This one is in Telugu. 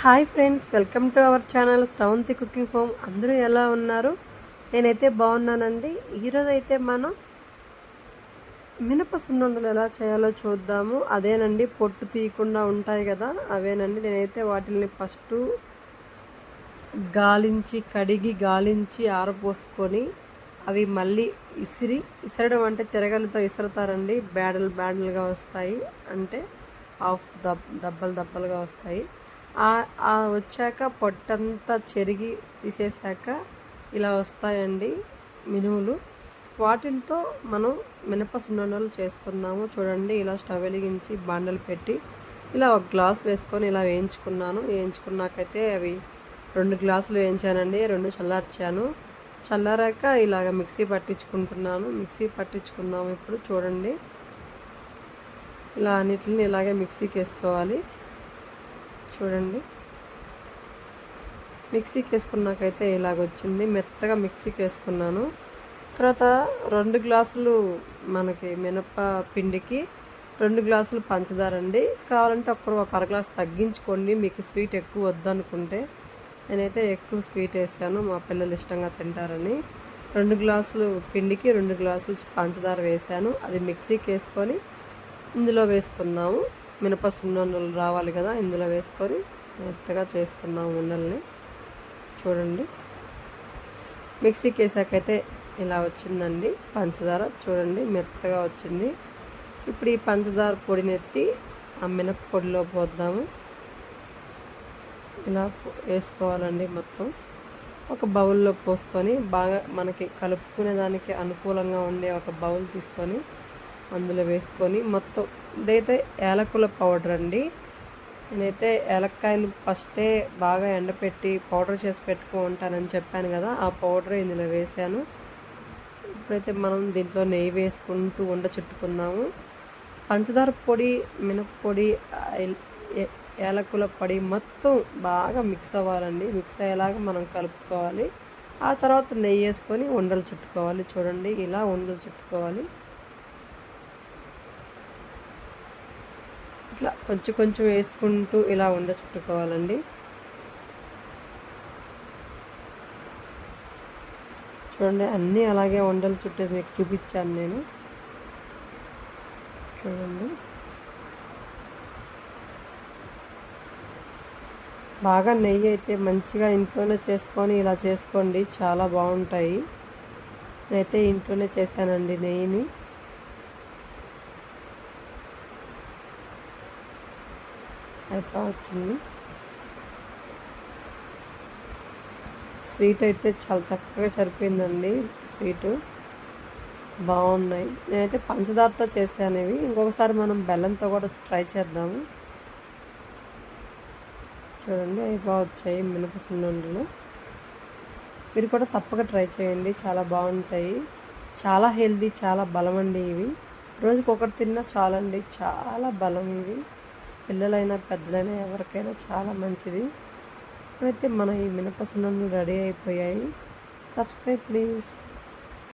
Hi friends welcome to our channel Sravanthi cooking home. అందరూ ఎలా ఉన్నారు? నేనైతే బాగున్నానండి. ఈరోజు అయితే మనం మినప సున్నుండలు ఎలా చేయాలో చూద్దాము. అదేనండి పొట్టు తీయకుండా ఉంటాయి కదా అవేనండి. నేనైతే వాటిని ఫస్ట్ గాలించి కడిగి గాలించి ఆరపోసుకొని అవి మళ్ళీ ఇసిరి ఇసరడం అంటే తిరగలితో ఇసురుతారండి. బ్యాడలు బ్యాడలుగా వస్తాయి. అంటే హాఫ్ దబ్ దబ్బలు దబ్బలుగా వస్తాయి. వచ్చాక పొట్టంతా చెరిగి తీసేశాక ఇలా వస్తాయండి మినుములు వాటితో మనం మినప సున్నుండలు చేసుకుందాము. చూడండి ఇలా స్టవ్ వెలిగించి బాండలు పెట్టి ఇలా ఒక గ్లాస్ వేసుకొని ఇలా వేయించుకున్నాను. వేయించుకున్నాకైతే అవి రెండు గ్లాసులు వేయించానండి రెండు చల్లార్చాను. చల్లారాక ఇలాగ మిక్సీ పట్టించుకుంటున్నాను. మిక్సీ పట్టించుకుందాము ఇప్పుడు చూడండి. ఇలా అన్నిటిని ఇలాగే మిక్సీకి వేసుకోవాలి. చూడండి. మిక్సీకి వేసుకున్నాకైతే ఇలాగ వచ్చింది మెత్తగా మిక్సీకి వేసుకున్నాను తర్వాత రెండు గ్లాసులు మనకి మినప పిండికి రెండు గ్లాసులు పంచదార అండి. కావాలంటే ఒక్కరు ఒక అర గ్లాస్ తగ్గించుకోండి. మీకు స్వీట్ ఎక్కువ వద్దనుకుంటే నేనైతే ఎక్కువ స్వీట్ వేసాను. మా పిల్లలు ఇష్టంగా తింటారని. రెండు గ్లాసులు పిండికి రెండు గ్లాసులు పంచదార వేసాను. అది మిక్సీకి వేసుకొని ఇందులో వేసుకుందాము మినప సున్నుండలు రావాలి కదా ఇందులో వేసుకొని మెత్తగా చేసుకుందాం ఉండల్ని చూడండి. మిక్సీకి వేసాకైతే ఇలా వచ్చిందండి. పంచదార చూడండి మెత్తగా వచ్చింది. ఇప్పుడు ఈ పంచదార పొడిని ఎత్తి ఆ మినప పొడిలో పోద్దాము. ఇలా వేసుకోవాలండి మొత్తం. ఒక బౌల్లో పోసుకొని బాగా మనకి కలుపుకునే దానికి అనుకూలంగా ఉండే ఒక బౌల్ తీసుకొని అందులో వేసుకొని మొత్తం ఇదైతే యాలకుల పౌడర్ అండి. నేనైతే ఏలక్కాయలు ఫస్టే బాగా ఎండపెట్టి పౌడర్ చేసి పెట్టుకుంటానని చెప్పాను కదా ఆ పౌడర్ ఇందులో వేసాను ఇప్పుడైతే మనం దీంట్లో నెయ్యి వేసుకుంటూ ఉండ చుట్టుకుందాము. పంచదార పొడి మినప్పొడి ఐ- యాలకుల పొడి మొత్తం బాగా మిక్స్ అవ్వాలండి. మిక్స్ అయ్యేలాగా మనం కలుపుకోవాలి. ఆ తర్వాత నెయ్యి వేసుకొని ఉండలు చుట్టుకోవాలి. చూడండి ఇలా ఉండలు చుట్టుకోవాలి. ఇట్లా కొంచెం కొంచెం వేసుకుంటూ ఇలా ఉండ చుట్టుకోవాలండి. చూడండి అన్నీ అలాగే ఉండలు చుట్టేది మీకు చూపించాను నేను. చూడండి. బాగా నెయ్యి అయితే మంచిగా ఇంట్లోనే చేసుకొని ఇలా చేసుకోండి చాలా బాగుంటాయి. నేనైతే ఇంట్లోనే చేశానండి నెయ్యిని. అయిపో వచ్చింది. స్వీట్ అయితే చాలా చక్కగా సరిపోయిందండి స్వీటు. బాగున్నాయి. నేనైతే పంచదారతో చేసాను ఇవి ఇంకొకసారి మనం బెల్లంతో కూడా ట్రై చేద్దాము చూడండి అవి బాగా వచ్చాయి మినప సున్నుండలు మీరు కూడా తప్పక ట్రై చేయండి. చాలా బాగుంటాయి. చాలా హెల్దీ చాలా బలం అండి ఇవి. రోజుకి ఒకటి తిన్నా చాలండి. చాలా బలం ఇవి. పిల్లలైనా పెద్దలైనా ఎవరికైనా చాలా మంచిది. అయితే మన ఈ మినప రెడీ అయిపోయాయి. Subscribe please.